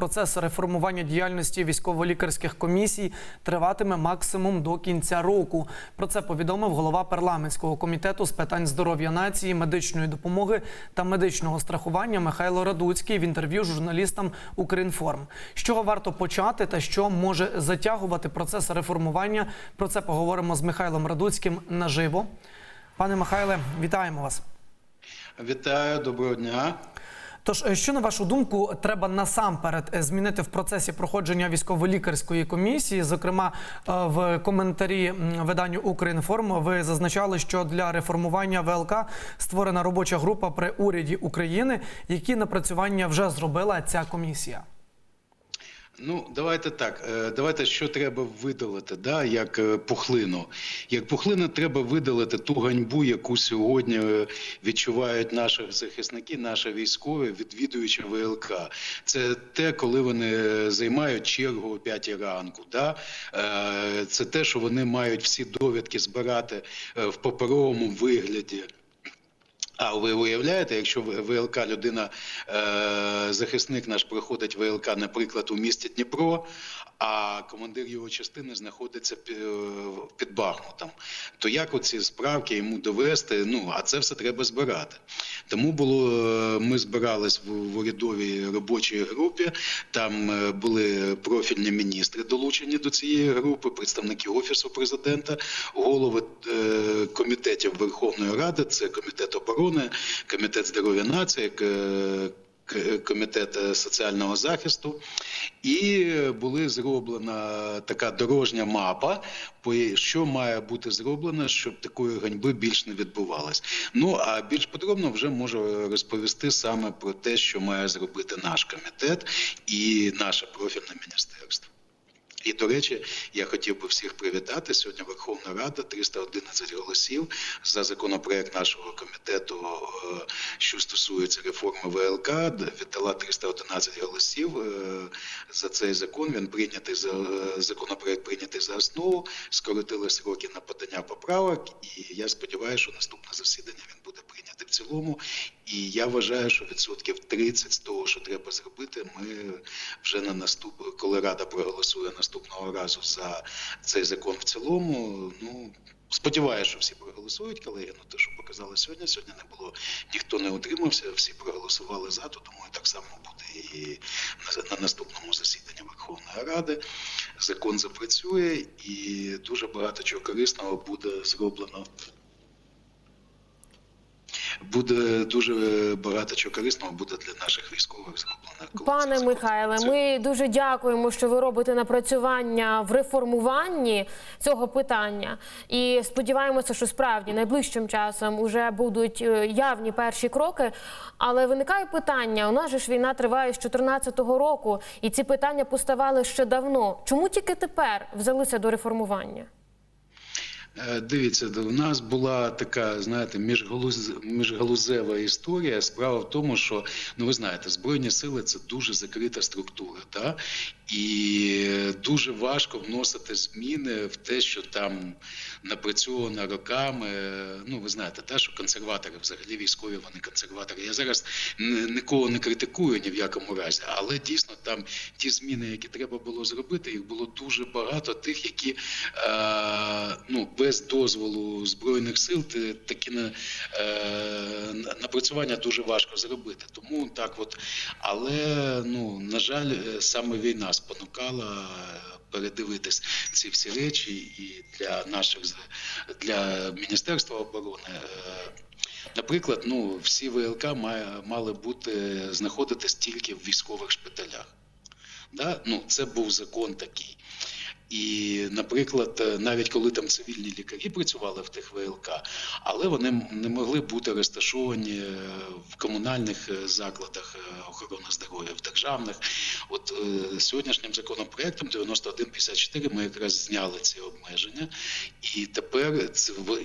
Процес реформування діяльності військово-лікарських комісій триватиме максимум до кінця року. Про це повідомив голова парламентського комітету з питань здоров'я нації, медичної допомоги та медичного страхування Михайло Радуцький в інтерв'ю журналістам Укрінформ. З чого варто почати та що може затягувати процес реформування? Про це поговоримо з Михайлом Радуцьким наживо. Пане Михайле, вітаємо вас. Вітаю, доброго дня. Тож, е, що на вашу думку, треба насамперед е, змінити в процесі проходження військово-лікарської комісії? Зокрема, е, в коментарі виданню Укрінформ ви зазначали, що для реформування ВЛК створена робоча група при уряді України, які напрацювання вже зробила ця комісія. Ну, давайте так. е, Давайте що треба видалити, да, як е, пухлину. Як пухлину треба видалити ту ганьбу, яку сьогодні е, відчувають наші захисники, наші військові, відвідуючи ВЛК. Це те, коли вони займають чергу о 5 ранку. Да? Це те, що вони мають всі довідки збирати в паперовому вигляді. А ви уявляєте, якщо ВЛК людина, е, захисник наш проходить ВЛК, наприклад, у місті Дніпро, а командир його частини знаходиться е, під Бахмутом, то як оці справки йому довести? Ну а це все треба збирати. Тому було е, ми збирались в, в урядовій робочій групі. Там е, були профільні міністри долучені до цієї групи, представники офісу президента, голови е, комітетів Верховної Ради, це комітет оборони, комітет здоров'я нації. Комітет соціального захисту, і була зроблена така дорожня мапа, по що має бути зроблено, щоб такої ганьби більш не відбувалось. Ну а більш подробно вже можу розповісти саме про те, що має зробити наш комітет і наше профільне міністерство. І до речі, я хотів би всіх привітати. Сьогодні Верховна Рада 311 голосів за законопроект нашого комітету, е, що стосується реформи ВЛК, віддала 311 голосів е, за цей закон. Він прийнятий за е, законопроект прийнятий за основу. Скоротили сроки на подання поправок. І я сподіваюся, що наступне засідання він буде прийнятий в цілому. І я вважаю, що відсотків 30 з того, що треба зробити, ми вже на наступ, коли Рада проголосує наступного разу за цей закон в цілому. Ну сподіваюся, що всі проголосують, колеги. Ну те, що показали сьогодні, сьогодні не було ніхто не утримався, всі проголосували за, то думаю, так само буде і на, на наступному засіданні Верховної Ради. Закон запрацює і дуже багато чого корисного буде зроблено. Буде дуже багато чого корисного буде для наших військових зроблено. Пане Михайле, ми дуже дякуємо, що ви робите напрацювання в реформуванні цього питання. І сподіваємося, що справді найближчим часом вже будуть е, явні перші кроки. Але виникає питання: у нас же ж війна триває з 2014 року, і ці питання поставали ще давно. Чому тільки тепер взялися до реформування? Е, Дивіться, у нас була така, знаєте, міжгалуз... міжгалузева історія. Справа в тому, що ну ви знаєте, збройні сили це дуже закрита структура, та і дуже важко вносити зміни в те, що там напрацьовано роками. Ну, ви знаєте, та що консерватори, взагалі військові, вони консерватори. Я зараз нікого не критикую ні в якому разі, але дійсно там ті зміни, які треба було зробити, їх було дуже багато. Тих, які е, ну без дозволу збройних сил, такі на, е, напрацювання дуже важко зробити. Тому так, от але ну на жаль, е, саме війна спонукала. е, Передивитись ці всі речі, і для наших для Міністерства оборони Наприклад, ну всі ВЛК мали бути знаходитись тільки в військових шпиталях. Да? Ну, це був закон такий. І, наприклад, е, навіть коли там цивільні лікарі працювали в тих ВЛК, але вони не могли бути розташовані е, в комунальних е, закладах охорони здоров'я, в державних. От сьогоднішнім законопроектом 9154 ми якраз зняли ці обмеження, і тепер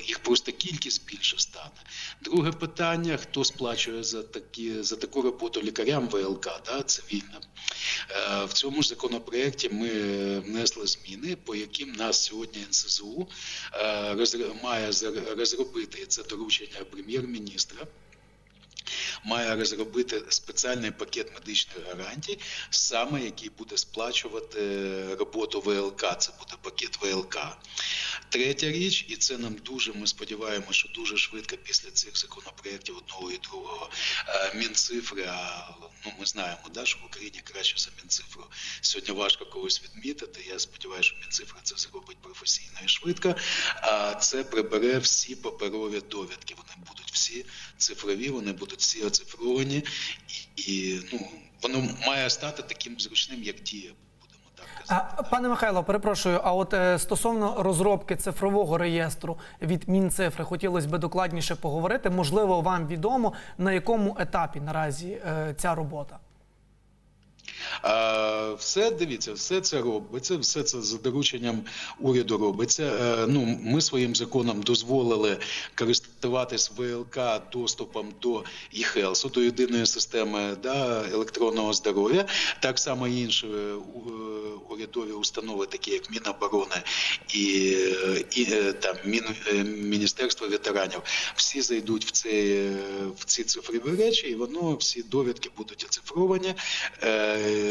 їх просто кількість більше стане. Друге питання: хто сплачує за такі за таку роботу лікарям ВЛК, да, цивільним? В цьому ж законопроекті ми внесли зміни, по яким нас сьогодні НСЗУ е, має розробити це доручення прем'єр-міністра. Має розробити спеціальний пакет медичних гарантій, саме який буде сплачувати роботу ВЛК. Це буде пакет ВЛК. Третя річ, і це нам дуже ми сподіваємося, що дуже швидко після цих законопроєктів одного і другого е, Мінцифри. А ну ми знаємо, да, що в Україні краще за Мінцифру. Сьогодні важко когось відмітити. Я сподіваюся, що Мінцифра це зробить професійно і швидко. А це прибере всі паперові довідки. Вони будуть всі цифрові, вони будуть всі оцифровані, і, і ну воно має стати таким зручним, як дія. А, пане Михайло, перепрошую. А от е, стосовно розробки цифрового реєстру від Мінцифри, хотілося б докладніше поговорити. Можливо, вам відомо на якому етапі наразі е, ця робота. Все дивіться, все це робиться, все це за дорученням уряду робиться. Е, ну, ми своїм законом дозволили користуватись ВЛК доступом до e-health, до єдиної системи да, електронного здоров'я. Так само і інші е, е, урядові установи, такі як Міноборони і, і там Мін, Міністерство ветеранів, всі зайдуть в е, в ці цифрові речі, і воно всі довідки будуть оцифровані.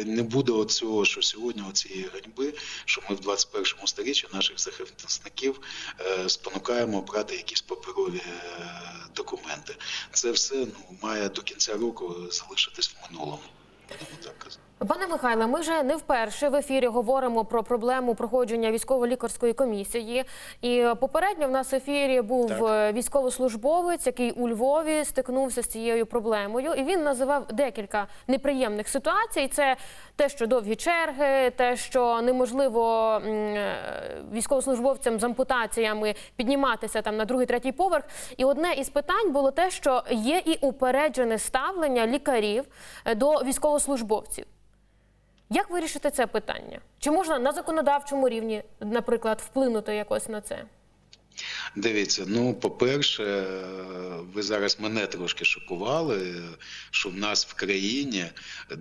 Не буде оцього, що сьогодні оцієї ганьби, що ми в 21 сторіччі наших захисників е, спонукаємо брати якісь паперові е, документи. Це все ну має до кінця року залишитись в минулому. Пане Михайле, ми вже не вперше в ефірі говоримо про проблему проходження військово-лікарської комісії. І попередньо в нас в ефірі був Так. е, військовослужбовець, який у Львові стикнувся з цією проблемою, і він називав декілька неприємних ситуацій. Це те, що довгі черги, те, що неможливо е, військовослужбовцям з ампутаціями підніматися там на другий, третій поверх. І одне із питань було те, що є і упереджене ставлення лікарів е, до військовослужбовців. Як вирішити це питання? Чи можна на законодавчому рівні, наприклад, вплинути якось на це? Дивіться, ну по-перше, ви зараз мене трошки шокували, що в нас в країні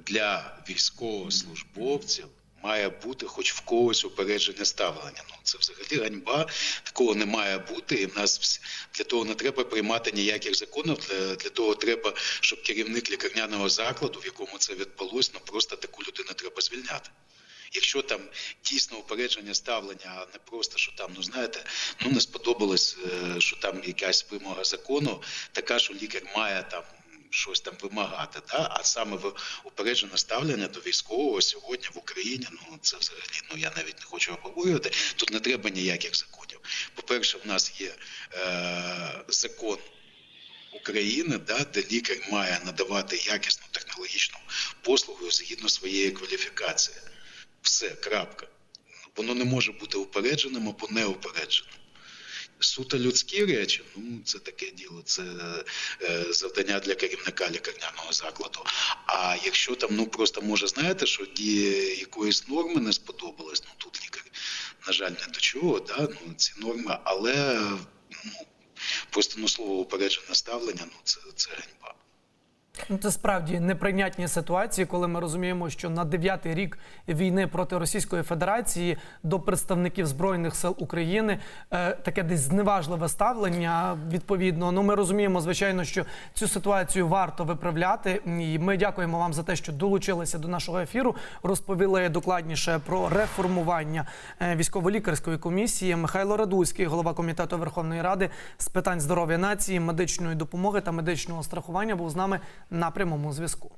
для військовослужбовців має бути хоч в когось упереджене ставлення. Ну це взагалі ганьба. Такого не має бути. І в нас для того не треба приймати ніяких законів. Для, для того треба, щоб керівник лікарняного закладу, в якому це відбулось, ну просто таку людину треба звільняти. Якщо там дійсно упередження ставлення, а не просто що там, ну знаєте, ну не сподобалось, е, що там якась вимога закону, така, що лікар має там. Щось там вимагати, да? а саме в упереджене ставлення до військового сьогодні в Україні. Ну це взагалі ну я навіть не хочу обговорювати. Тут не треба ніяких законів. По-перше, в нас є е, закон України, да, де лікар має надавати якісну технологічну послугу згідно своєї кваліфікації. Все, крапка. Воно не може бути упередженим або неупередженим. Суто людські речі, ну це таке діло, це е, завдання для керівника лікарняного закладу. А якщо там ну просто може знаєте, що діє якоїсь норми не сподобалось, ну тут лікар, на жаль, не до чого, да, ну ці норми, але ну просто ну слово упереджене ставлення, ну це, це ганьба. Ну, Це справді неприйнятні ситуації, коли ми розуміємо, що на дев'ятий рік війни проти Російської Федерації до представників збройних сил України е, таке десь зневажливе ставлення. Відповідно, ну ми розуміємо, звичайно, що цю ситуацію варто виправляти. І ми дякуємо вам за те, що долучилися до нашого ефіру. Розповіли докладніше про реформування е, військово-лікарської комісії. Михайло Радуцький, голова комітету Верховної Ради з питань здоров'я нації, медичної допомоги та медичного страхування, був з нами на прямому зв'язку.